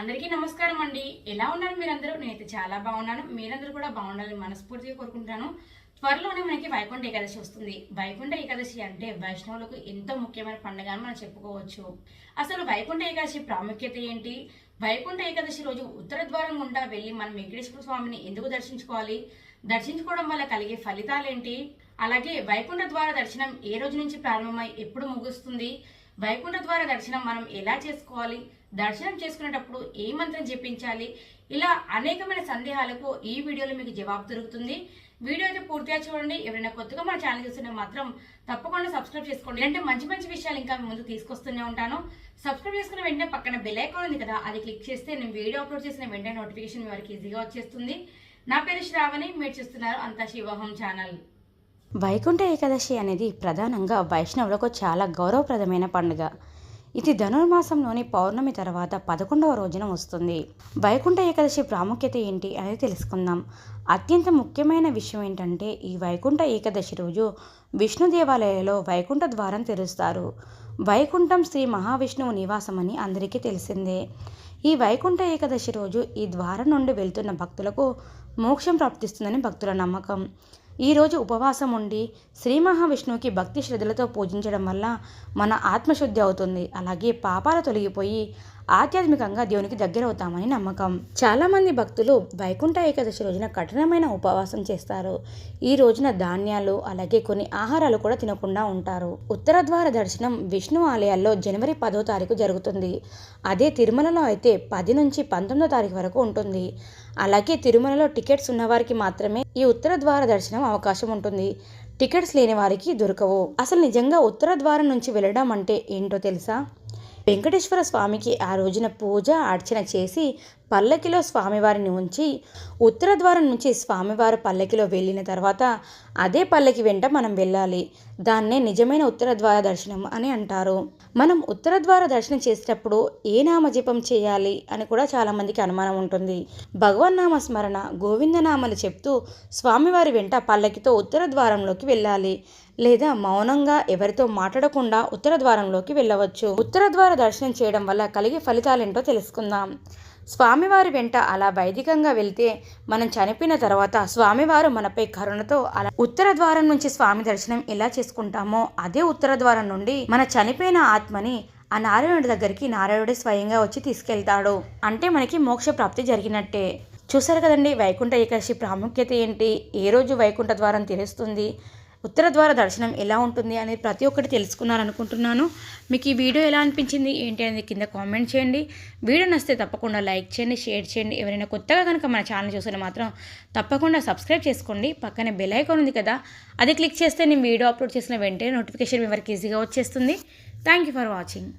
అందరికీ నమస్కారం అండి. ఎలా ఉన్నారు మీరందరూ? నేనైతే చాలా బాగున్నాను. మీరందరూ కూడా బాగుండాలని మనస్ఫూర్తిగా కోరుకుంటాను త్వరలోనే మనకి వైకుంఠ ఏకాదశి వస్తుంది. వైకుంఠ ఏకాదశి అంటే వైష్ణవులకు ఎంతో ముఖ్యమైన పండుగ అని మనం చెప్పుకోవచ్చు. అసలు వైకుంఠ ఏకాదశి ప్రాముఖ్యత ఏంటి? వైకుంఠ ఏకాదశి రోజు ఉత్తర ద్వారం గుండా వెళ్ళి మనం వెంకటేశ్వర స్వామిని ఎందుకు దర్శించుకోవాలి? దర్శించుకోవడం వల్ల కలిగే ఫలితాలేంటి? అలాగే వైకుంఠ ద్వార దర్శనం ఏ రోజు నుంచి ప్రారంభమై ఎప్పుడు ముగుస్తుంది? వైకుంఠ ద్వార దర్శనం మనం ఎలా చేసుకోవాలి? దర్శనం చేసుకునేటప్పుడు ఏ మంత్రం జపించాలి? ఇలా అనేకమైన సందేహాలకు ఈ వీడియోలో మీకు జవాబు దొరుకుతుంది. వీడియో అయితే పూర్తిగా చూడండి. ఎవరైనా కొత్తగా మన ఛానల్ చూస్తున్నా మాత్రం తప్పకుండా సబ్స్క్రైబ్ చేసుకోండి. అంటే మంచి మంచి విషయాలు ఇంకా మీ ముందు తీసుకొస్తూనే ఉంటాను. సబ్స్క్రైబ్ చేసుకున్న వెంటనే పక్కన బెల్ ఐకాన్ ఉంది కదా అది క్లిక్ చేస్తే నేను వీడియో అప్లోడ్ చేసిన వెంటనే నోటిఫికేషన్ మీ వారికి ఈజీగా వచ్చేస్తుంది. నా పేరు శ్రావణి మీరు చూస్తున్నారు అంతా శివహం ఛానల్. వైకుంఠ ఏకాదశి అనేది ప్రధానంగా వైష్ణవులకు చాలా గౌరవప్రదమైన పండుగ. ఇది ధనుర్మాసంలోని పౌర్ణమి తర్వాత పదకొండవ రోజున వస్తుంది. వైకుంఠ ఏకాదశి ప్రాముఖ్యత ఏంటి అనేది తెలుసుకుందాం. అత్యంత ముఖ్యమైన విషయం ఏంటంటే ఈ వైకుంఠ ఏకాదశి రోజు విష్ణు దేవాలయాలలో వైకుంఠ ద్వారం తెరుస్తారు. వైకుంఠం శ్రీ మహావిష్ణువు నివాసమని అందరికీ తెలిసిందే. ఈ వైకుంఠ ఏకాదశి రోజు ఈ ద్వారం నుండి వెళ్తున్న భక్తులకు మోక్షం ప్రాప్తిస్తుందని భక్తుల నమ్మకం. ఈరోజు ఉపవాసం ఉండి శ్రీ మహావిష్ణువుకి భక్తి శ్రద్ధలతో పూజించడం వల్ల మన ఆత్మశుద్ధి అవుతుంది. అలాగే పాపాలు తొలగిపోయి ఆధ్యాత్మికంగా దేవునికి దగ్గర అవుతామని నమ్మకం. చాలామంది భక్తులు వైకుంఠ ఏకాదశి రోజున కఠినమైన ఉపవాసం చేస్తారు. ఈ రోజున ధాన్యాలు అలాగే కొన్ని ఆహారాలు కూడా తినకుండా ఉంటారు. ఉత్తర ద్వార దర్శనం విష్ణు ఆలయాల్లో జనవరి పదో తారీఖు జరుగుతుంది. అదే తిరుమలలో అయితే పది నుంచి పంతొమ్మిదో తారీఖు వరకు ఉంటుంది. అలాగే తిరుమలలో టికెట్స్ ఉన్నవారికి మాత్రమే ఈ ఉత్తర ద్వార దర్శనం అవకాశం ఉంటుంది. టికెట్స్ లేని వారికి దొరకవు. అసలు నిజంగా ఉత్తర ద్వారం నుంచి వెళ్ళడం అంటే ఏంటో తెలుసా? వెంకటేశ్వర స్వామికి ఆ రోజున పూజ అర్చన చేసి పల్లకిలో స్వామివారిని ఉంచి ఉత్తర ద్వారం నుంచి స్వామివారు పల్లకిలో వెళ్ళిన తర్వాత అదే పల్లకి వెంట మనం వెళ్ళాలి. దాన్నే నిజమైన ఉత్తర ద్వార దర్శనం అని అంటారు. మనం ఉత్తర ద్వార దర్శనం చేసేటప్పుడు ఏ నామజపం చేయాలి అని కూడా చాలామందికి అనుమానం ఉంటుంది. భగవన్నామ స్మరణ గోవిందనామలు చెప్తూ స్వామివారి వెంట పల్లకితో ఉత్తర ద్వారంలోకి వెళ్ళాలి. లేదా మౌనంగా ఎవరితో మాట్లాడకుండా ఉత్తర ద్వారంలోకి వెళ్ళవచ్చు. ఉత్తర ద్వార దర్శనం చేయడం వల్ల కలిగే ఫలితాలేంటో తెలుసుకుందాం. స్వామివారి వెంట అలా వైదికంగా వెళ్తే మనం చనిపోయిన తర్వాత స్వామివారు మనపై కరుణతో అలా ఉత్తర ద్వారం నుంచి స్వామి దర్శనం ఎలా చేసుకుంటామో అదే ఉత్తర ద్వారం నుండి మన చనిపోయిన ఆత్మని ఆ నారాయణుడి దగ్గరికి నారాయణుడే స్వయంగా వచ్చి తీసుకెళ్తాడు. అంటే మనకి మోక్ష ప్రాప్తి జరిగినట్టే. చూసారు కదండి వైకుంఠ ఏకాదశి ప్రాముఖ్యత ఏంటి? ఏ రోజు వైకుంఠ ద్వారం తెరుస్తుంది? ఉత్తర ద్వార దర్శనం ఎలా ఉంటుంది అనేది ప్రతి ఒక్కటి తెలుసుకున్నారనుకుంటున్నాను. మీకు ఈ వీడియో ఎలా అనిపించింది ఏంటి అనేది కింద కామెంట్ చేయండి. వీడియో నచ్చితే తప్పకుండా లైక్ చేయండి షేర్ చేయండి. ఎవరైనా కొత్తగా కనుక మన ఛానల్ చూస్తే మాత్రం తప్పకుండా సబ్స్క్రైబ్ చేసుకోండి. పక్కనే బెల్ ఐకాన్ ఉంది కదా అది క్లిక్ చేస్తే నేను వీడియో అప్లోడ్ చేసిన వెంటనే నోటిఫికేషన్ మీ వరకు ఈజీగా వచ్చేస్తుంది. Thank you for watching.